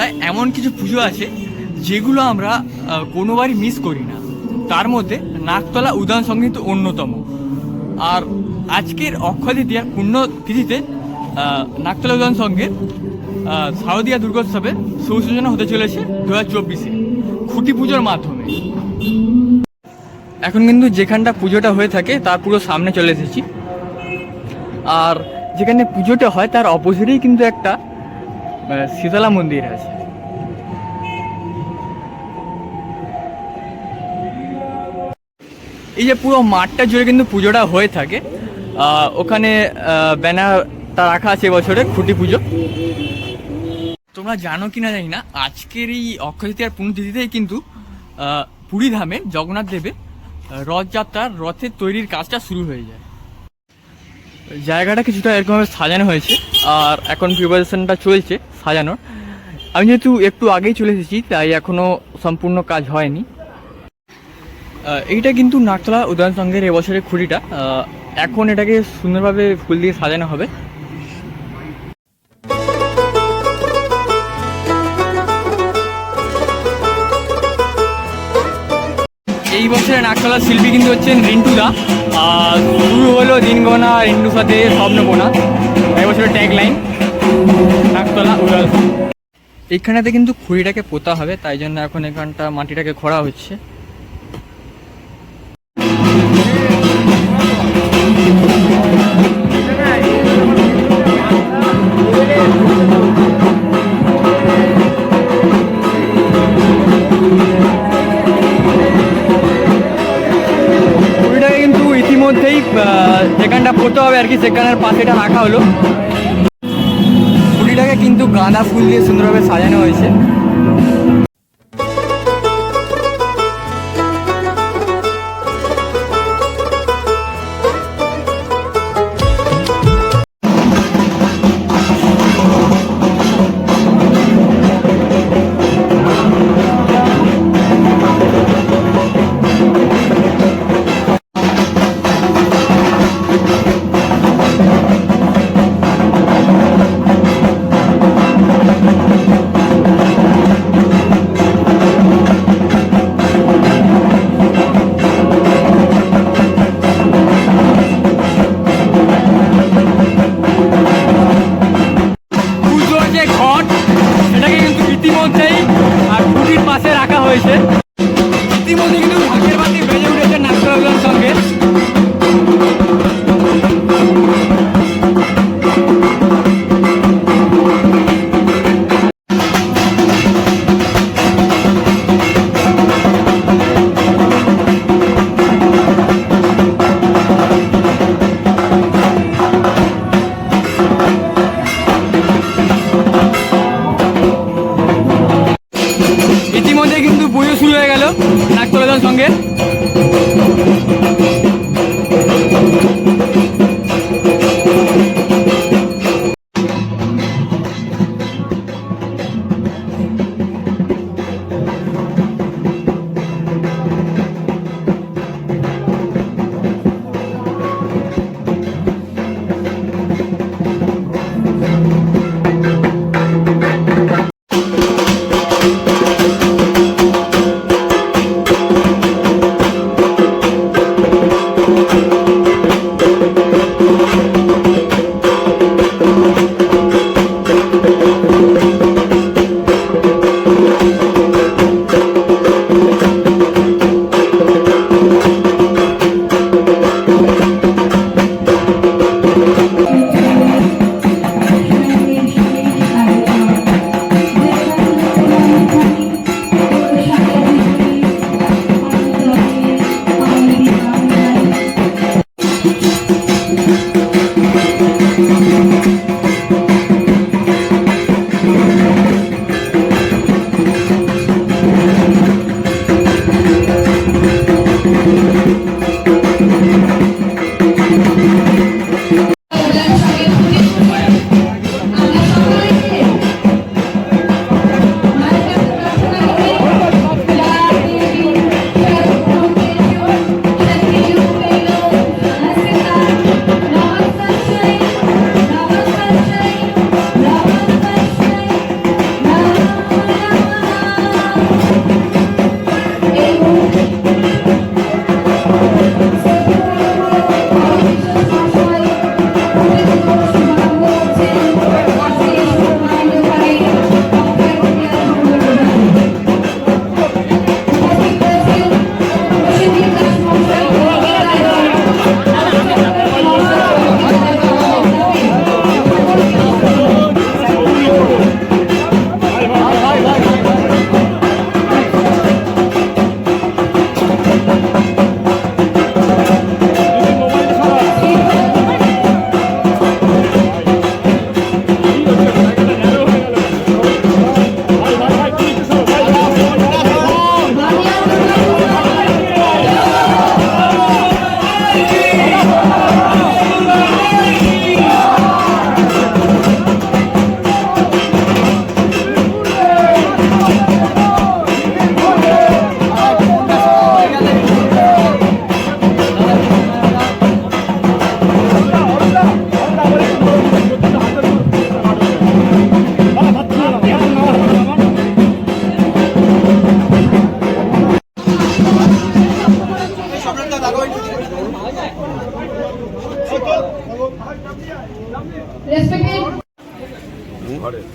কলকাতায় এমন কিছু পুজো আছে যেগুলো আমরা কোনোবারই মিস করি না। তার মধ্যে নাকতলা উদান সংগীত অন্যতম। আর আজকের অক্ষয় তৃতীয়ার পুণ্য তিথিতে নাকতলা উদান সঙ্গে আহ, শারদীয়া দুর্গোৎসবের সুসূচনা হতে চলেছে দু হাজার চব্বিশে খুঁটি পুজোর মাধ্যমে। এখন কিন্তু যেখানটা পুজোটা হয়ে থাকে তার পুরো সামনে চলে এসেছি। আর যেখানে পুজোটা হয় তার অপোজিটেই কিন্তু একটা শীতলা মন্দির আছে। এই যে পুরো মাঠটা জুড়ে কিন্তু পুজোটা হয়ে থাকে। ওখানে ব্যানারটা রাখা আছে এবছরে খুঁটি পুজো। তোমরা জানো কি না জানি না আজকের এই অক্ষয় তৃতীয়ার পুণ্যতিথিতেই কিন্তু আহ, পুরী ধামে জগন্নাথ দেবে রথযাত্রার রথের তৈরির কাজটা শুরু হয়ে যায়। জায়গাটা কিছুটা এরকমভাবে সাজানো হয়েছে, আর এখন প্রিপারেশনটা চলছে সাজানোর। আমি যেহেতু একটু আগেই চলে এসেছি, তাই এখনও সম্পূর্ণ কাজ হয়নি। এইটা কিন্তু নাকতলা উদয়ন সঙ্গের এবছরের খুঁড়িটা এখন এটাকে সুন্দরভাবে ফুল দিয়ে সাজানো হবে। এই বছরের নাকতলা শিল্পী কিন্তু হচ্ছেন রিন্টু দা। আর শুরু হলো দিনগোনা রিন্টুর সাথে স্বপ্নপোনা এই বছরের ট্যাগ লাইন নাকতলা উড়াল। এইখানেতে কিন্তু খুঁড়িটাকে পোতা হবে, তাই জন্য এখন এখানটা মাটিটাকে খোঁড়া হচ্ছে। খুঁড়িটাকে আর কি সেখানের পাশে এটা রাখা হলো। খুঁড়িটাকে কিন্তু গাঁদা ফুল দিয়ে সুন্দরভাবে সাজানো হয়েছে। যে ঘট সেটাকে কিন্তু ইতিমধ্যেই আর খুঁটির পাশে রাখা হয়েছে।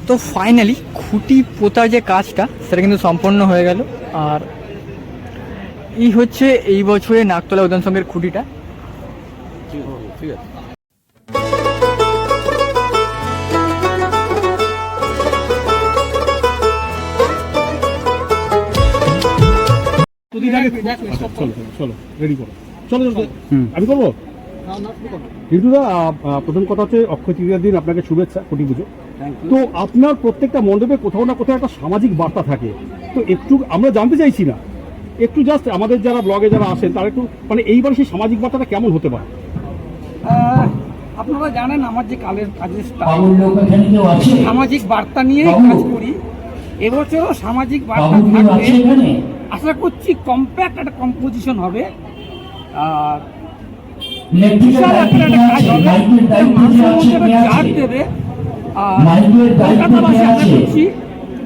তো ফাইনালি খুঁটি পোতার যে কাজটা সেটা কিন্তু সম্পন্ন হয়ে গেল। আর এই হচ্ছে এই বছরে নাকতলা উদ্যান সংঘের খুঁটিটা। ঠিক আছে। আচ্ছা, চলো রেডি করো। চলো। আমি করব? কিন্তু দা প্রথম কথা হচ্ছে অক্ষয় তৃতীয়ার দিন আপনাকে শুভেচ্ছা কোটি পুজো। তো আপনার প্রত্যেকটা মণ্ডপে কোথাও না কোথাও একটা সামাজিক বার্তা থাকে। তো একটু আমরা জানতে চাইছি না। একটু জাস্ট আমাদের যারা ব্লগে যারা আসেন তারা একটু মানে এইবার সেই সামাজিক বার্তাটা কেমন হতে পারে? আপনারা জানেন আমার যে কালের কাজের সামাজিক বার্তা নিয়েই কাজ করি। এবছরও সামাজিক বার্তা থাকবে। আশা করছি কম্প্যাক্ট একটা কম্পোজিশন হবে। আর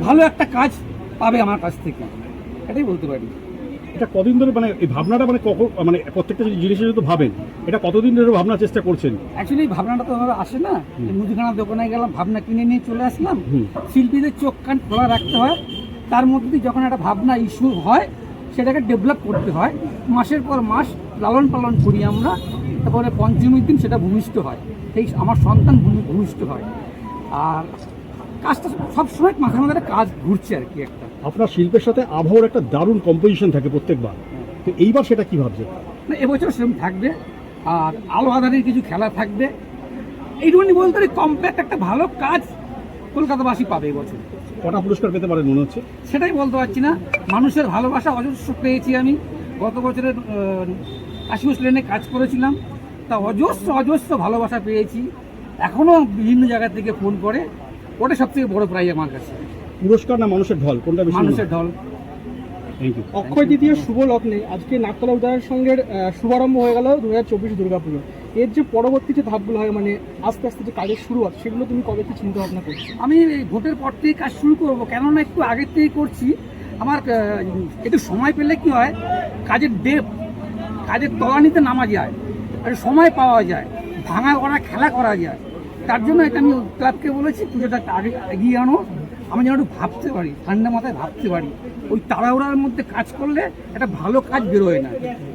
ভালো একটা কাজ পাবে আমার কাছ থেকে। এটাই বলতে পারি। এটা কদিন ধরে মানে এই ভাবনাটা মানে কখন মানে প্রত্যেকটা জিনিসের যদি ভাবেন। এটা কতদিন ধরে ভাবনার চেষ্টা করছেন? অ্যাকচুয়ালি ভাবনাটা তো ওভাবে আসে না। মুদিখানা দোকানে গেলাম ভাবনা কিনে নিয়ে চলে আসলাম। হুম। শিল্পীদের চোখ কান খোলা রাখতে হয়। তার মধ্যে দিয়ে যখন একটা ভাবনা ইস্যু হয় সেটাকে ডেভেলপ করতে হয়। মাসের পর মাস লালন পালন করি আমরা। তারপরে পঞ্চমীর দিন সেটা ভূমিষ্ঠ হয়। সেই আমার সন্তান ভূমি- ভূমিষ্ঠ হয়। আর কাজটা সবসময় মাথার মধ্যে একটা কাজ ঘুরছে আর কি একটা। আপনার শিল্পের সাথে আবহাওয়ার একটা দারুণ কম্পোজিশন থাকে প্রত্যেকবার। তো এইবার সেটা কি ভাবছে না এবছর সেরকম থাকবে। আর আলো আধারের কিছু খেলা থাকবে। এইটুকুনি বলতে পারি কম্প্যাক্ট একটা ভালো কাজ কলকাতাবাসী পাবে এবছর। কটা পুরস্কার পেতে পারেন মনে হচ্ছে? সেটাই বলতে পারছি না। মানুষের ভালোবাসা অজস্র পেয়েছি আমি। গত বছরের আশিস লেনে কাজ করেছিলাম। তা অজস্র অজস্র ভালোবাসা পেয়েছি। এখনও বিভিন্ন জায়গা থেকে ফোন করে। ওটা সব থেকে বড় প্রাইজ আমার কাছে। পুরস্কার না মানুষের ঢল? কোনটা বেশি মানুষের ঢল। অক্ষয় তৃতীয় শুভ লগ্নে আজকে নাকতলা সংঘের আহ, শুভারম্ভ হয়ে গেল দু হাজার চব্বিশ দুর্গাপুজো এর যে পরবর্তী যে ধাপগুলো হয় মানে আস্তে আস্তে যে কাজের শুরুয়াত সেগুলো তুমি কবে কি চিন্তা ভাবনা করছ? আমি এই ভোটের পর থেকে কাজ শুরু করব। কেননা একটু আগের থেকে করছি। আমার একটু সময় পেলে কি হয় কাজের ডেপ কাজের তলানিতে নামা যায় আর সময় পাওয়া যায় ভাঙা করা খেলা করা যায়। তার জন্য এটা আমি ক্লাবকে বলেছি পুজোটা আগে এগিয়ে আনো। আমি যেন একটু ভাবতে পারি ঠান্ডা মাথায় ভাবতে পারি। ওই তাড়াহুড়ার মধ্যে কাজ করলে একটা ভালো কাজ বেরোয় না।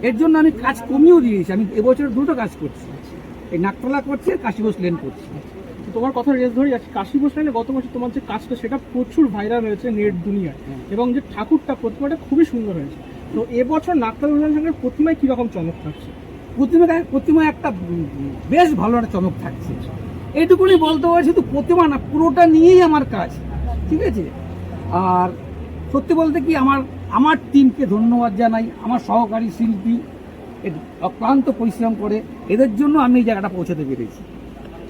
এর জন্য আমি কাজ কমিয়েও দিয়েছি। আমি এবছর দুটো কাজ করছি। এই নাকতলা করছি কাশিবোস লেন করছি। তো তোমার কথা রেস ধরে যাচ্ছে। কাশী বসলে গত বছর তোমার যে কাজটা সেটা প্রচুর ভাইরাল হয়েছে নেট দুনিয়ায়। এবং যে ঠাকুরটা প্রতিমাটা খুবই সুন্দর হয়েছে। তো এবছর নাকতলা সংঘের প্রতিমায় কীরকম চমক থাকছে? প্রতিমা প্রতিমা একটা বেশ ভালো একটা চমক থাকছে। এইটুকুনি বলতে পারি শুধু প্রতিমা না পুরোটা নিয়েই আমার কাজ ঠিক আছে? আর সত্যি বলতে কি আমার আমার টিমকে ধন্যবাদ জানাই আমার সহকারী শিল্পী অক্লান্ত পরিশ্রম করে এদের জন্য আমি এই জায়গাটা পৌঁছাতে পেরেছি।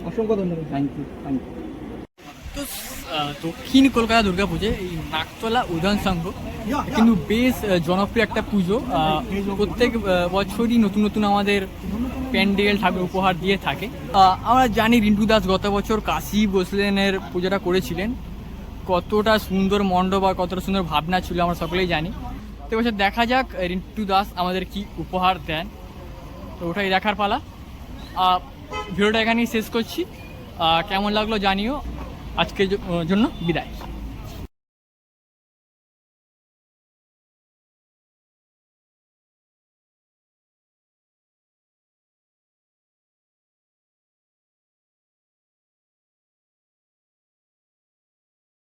অসংখ্য ধন্যবাদ। থ্যাংক ইউ থ্যাংক ইউ দক্ষিণ কলকাতা দুর্গাপুজো এই নাকতলা উদয়ন সংঘ। কিন্তু বেশ জনপ্রিয় একটা পুজো প্রত্যেক বছরই নতুন নতুন আমাদের প্যান্ডেল ঠাকুর উপহার দিয়ে থাকে। আমরা জানি রিন্টু দাস গত বছর কাশি বসলেনের পুজোটা করেছিলেন। কতটা সুন্দর মণ্ডপ আর কতটা সুন্দর ভাবনা ছিল আমরা সকলেই জানি। তো এবছর দেখা যাক রিন্টু দাস আমাদের কি উপহার দেন। তো ওটাই দেখার পালা। ভিডিওটা এখানেই শেষ করছি। কেমন লাগল জানিও। আজকের জন্য বিদায়।